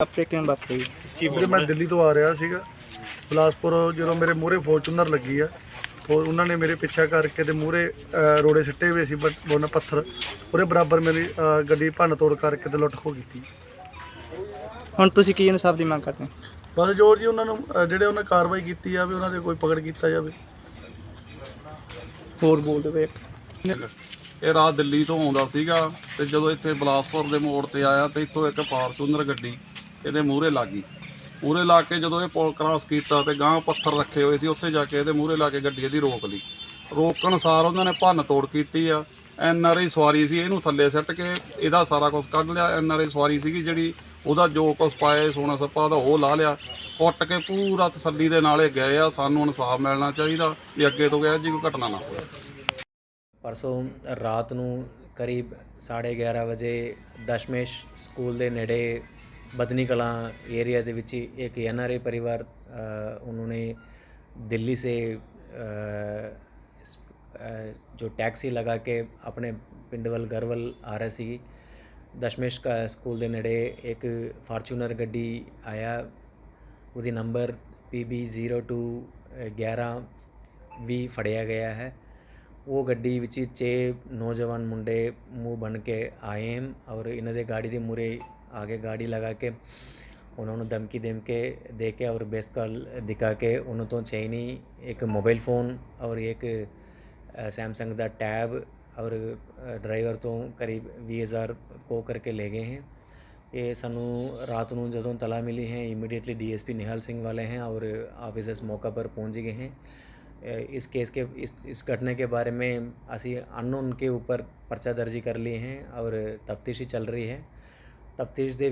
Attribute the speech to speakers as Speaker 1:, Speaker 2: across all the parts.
Speaker 1: ਵਾਪਰੇ ਕਿਵੇਂ ਵਾਪਰੀ
Speaker 2: ਵੀਰੇ ਮੈਂ ਦਿੱਲੀ ਤੋਂ ਆ ਰਿਹਾ ਸੀਗਾ ਬਿਲਾਸਪੁਰ ਜਦੋਂ ਮੇਰੇ ਮੂਹਰੇ ਫੋਰਚੂਨਰ ਲੱਗੀ ਆ ਉਹ ਉਹਨਾਂ ਨੇ ਮੇਰੇ ਪਿੱਛਾ ਕਰਕੇ ਤੇ ਮੂਹਰੇ ਅ, ਰੋੜੇ ਸਿੱਟੇ ਹੋਏ ਸੀ ਬਟ ਉਹਨਾਂ ਪੱਥਰ ਉਹਦੇ ਬਰਾਬਰ ਮੇਰੀ ਅ, ਗੱਡੀ ਭੰਨ ਤੋੜ ਕਰਕੇ ਤੇ ਲੁੱਟ ਖੋ ਕੀਤੀ।
Speaker 1: ਹੁਣ ਤੁਸੀਂ ਕੀ ਇਨਸਾਫ ਦੀ ਮੰਗ ਕਰਦੇ ਹੋ?
Speaker 2: ਬਸ ਜੋ ਜੀ ਉਹਨਾਂ ਨੂੰ ਅ, ਜਿਹੜੇ ਉਹਨਾਂ ਕਾਰਵਾਈ ਕੀਤੀ ਆ ਵੀ ਉਹਨਾਂ ਦੇ ਕੋਈ ਪਕੜ ਕੀਤਾ ਜਾਵੇ।
Speaker 1: ਹੋਰ ਬੋਲ ਦਿਓ ਇੱਕ।
Speaker 3: ਇਹ ਰਾਤ ਦਿੱਲੀ ਤੋਂ ਆਉਂਦਾ ਸੀਗਾ ਤੇ ਜਦੋਂ ਇੱਥੇ ਬਲਾਸਪੁਰ ਦੇ ਮੋੜ ਤੇ ਆਇਆ ਤੇ ਇੱਥੋਂ ਇੱਕ ਫਾਰਚੂਨਰ ਗੱਡੀ ਇਹਦੇ ਮੂਹਰੇ ਲੱਗ ਗਈ। ਮੂਹਰੇ ਲਾ ਕੇ ਜਦੋਂ ਇਹ ਪੁਲ ਕ੍ਰਾਸ ਕੀਤਾ ਤੇ ਗਾਂ ਪੱਥਰ ਰੱਖੇ ਹੋਏ ਸੀ, ਉੱਥੇ ਜਾ ਕੇ ਇਹਦੇ ਮੂਹਰੇ ਲਾ ਕੇ ਗੱਡੀ ਇਹਦੀ ਰੋਕ ਲਈ। ਰੋਕਣ ਸਾਰ ਉਹਨਾਂ ਨੇ ਭੰਨ ਤੋੜ ਕੀਤੀ ਆ। ਐਨ ਆਰ ਆਈ ਸਵਾਰੀ ਸੀ, ਇਹਨੂੰ ਥੱਲੇ ਸਿੱਟ ਕੇ ਇਹਦਾ ਸਾਰਾ ਕੁਝ ਕੱਢ ਲਿਆ। ਐਨ ਆਰ ਆਈ ਸਵਾਰੀ ਸੀਗੀ ਜਿਹੜੀ, ਉਹਦਾ ਜੋ ਕੁਝ ਪਾਇਆ, ਸੋਨਾ ਸੱਪਾ ਦਾ ਉਹ ਲਾ ਲਿਆ। ਕੁੱਟ ਕੇ ਪੂਰਾ ਤਸੱਲੀ ਦੇ ਨਾਲੇ ਗਏ ਆ। ਸਾਨੂੰ ਇਨਸਾਫ ਮਿਲਣਾ ਚਾਹੀਦਾ ਵੀ ਅੱਗੇ ਤੋਂ ਗਿਆ ਜੀ ਕੋਈ ਘਟਨਾ ਨਾ ਹੋਵੇ।
Speaker 4: ਪਰਸੋਂ ਰਾਤ ਨੂੰ ਕਰੀਬ 11:30 ਵਜੇ ਦਸ਼ਮੇਸ਼ ਸਕੂਲ ਦੇ ਨੇੜੇ ਬਦਨੀ ਕਲਾਂ ਏਰੀਆ ਦੇ ਵਿੱਚ ਇੱਕ ਐਨਆਰਏ ਪਰਿਵਾਰ ਉਹਨਾਂ ਨੇ ਦਿੱਲੀ ਸੇ ਅ, ਜੋ ਟੈਕਸੀ ਲਗਾ ਕੇ ਆਪਣੇ ਪਿੰਡ ਵੱਲ ਘਰ ਵੱਲ ਆ ਰਹੇ ਸੀ ਦਸ਼ਮੇਸ਼ ਕਾ ਸਕੂਲ ਦੇ ਨੇੜੇ ਇੱਕ ਫਾਰਚੂਨਰ ਗੱਡੀ ਆਇਆ। ਉਹਦੀ ਨੰਬਰ PB02 11 ਵੀ ਫੜਿਆ ਗਿਆ ਹੈ। ਉਹ ਗੱਡੀ ਵਿੱਚ ਛੇ ਨੌਜਵਾਨ ਮੁੰਡੇ ਮੂੰਹ ਬਣ ਕੇ ਆਏ ਹਨ ਔਰ ਇਹਨਾਂ ਦੇ ਗਾੜੀ ਦੇ ਮੂਰੇ आगे गाड़ी लगा के, उन्होंने धमकी दम के दे के और बेस कॉल दिखा के उन्होंने तो चैनी एक मोबाइल फ़ोन और एक सैमसंग द टैब और ड्राइवर तो करीब भी हज़ार को करके ले गए हैं। ये सू रात को तला मिली है इमीडिएटली डीएसपी निहाल सिंह वाले हैं और ऑफिसर्स मौका पर पहुँच गए हैं। इस केस के, इस इस घटना के बारे में असी अनोन के ऊपर पर्चा दर्जी कर लिए हैं और तफ्तीशी चल रही है। तफ्तीश दे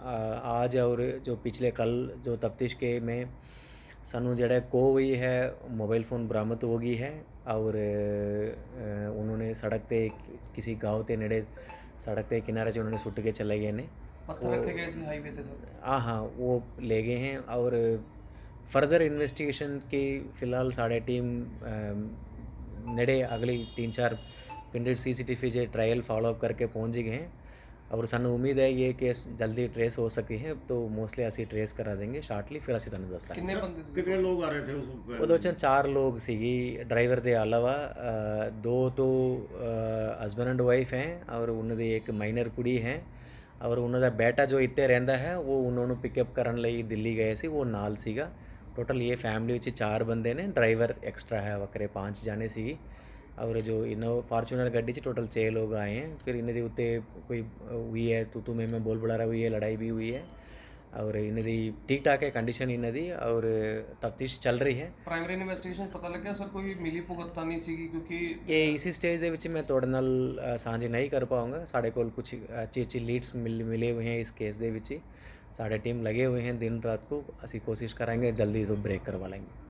Speaker 4: आज और जो पिछले कल जो तफ्तीश के में सानू जेह्ड़ा को हुई है मोबाइल फ़ोन बरामद हो गई है और उन्होंने सड़क पे किसी गाँव के नेड़े सड़क के किनारे से उन्होंने सुट के चले गए ने। हाँ हाँ वो ले गए हैं और फर्दर इन्वेस्टिगेशन की फ़िलहाल साढ़े टीम नेड़े अगली तीन चार पिंड CCTV C J trial follow up करके पहुँच गए हैं। ਔਰ ਸਾਨੂੰ ਉਮੀਦ ਹੈ ਇਹ ਕੇਸ ਜਲਦੀ ਟ੍ਰੇਸ ਹੋ ਸਕਦੀ ਹੈ ਤਾਂ ਮੋਸਟਲੀ ਅਸੀਂ ਟ੍ਰੇਸ ਕਰਾ ਦੇਂਗੇ ਸ਼ਾਰਟਲੀ ਫਿਰ ਅਸੀਂ ਤੁਹਾਨੂੰ ਦੱਸਦਾ
Speaker 5: ਕਿੰਨੇ ਬੰਦੇ
Speaker 6: ਕਿੰਨੇ ਲੋਕ ਆ ਰਹੇ تھے
Speaker 4: ਉਹਦੇ ਵਿੱਚ ਚਾਰ ਲੋਕ ਸੀਗੇ ਡਰਾਈਵਰ ਦੇ ਇਲਾਵਾ ਦੋ ਤੋਂ ਹਸਬੰਡ ਐਂਡ ਵਾਈਫ ਹੈ ਔਰ ਉਹਨਾਂ ਦੀ ਇੱਕ ਮਾਈਨਰ ਕੁੜੀ ਹੈ ਔਰ ਉਹਨਾਂ ਦਾ ਬੇਟਾ ਜੋ ਇੱਥੇ ਰਹਿੰਦਾ ਹੈ ਉਹ ਉਹਨਾਂ ਨੂੰ ਪਿਕਅਪ ਕਰਨ ਲਈ ਦਿੱਲੀ ਗਏ ਸੀ ਉਹ ਨਾਲ ਸੀਗਾ ਟੋਟਲ ਇਹ ਫੈਮਿਲੀ ਵਿੱਚ ਚਾਰ ਬੰਦੇ ਨੇ ਡਰਾਈਵਰ ਐਕਸਟਰਾ ਹੈ ਵਕਰੇ ਪੰਜ ਜਾਣੇ ਸੀ और जो इन फॉर्चुनर गड्डी से टोटल छः लोग आए हैं। फिर इन्हें उत्ते कोई हुई है तो तुम्हें में बोल बुला रहा हुई है लड़ाई भी हुई है। और इन्हें ठीक ठाक है कंडीशन इन्हें और तफ्तीश चल
Speaker 5: रही है। प्राइमरी इन्वेस्टिगेशन पता लग गया सर कोई मिली पुगता नहीं
Speaker 4: सी क्योंकि ये इसी स्टेज के मैं थोड़े नाल साझे नहीं कर पाऊँगा। साढ़े को कुछ अच्छी अच्छी लीड्स मिल मिले हुए हैं इस केस के साढ़े टीम लगे हुए हैं दिन रात को असी कोशिश करेंगे जल्दी इसको ब्रेक करवा लेंगे।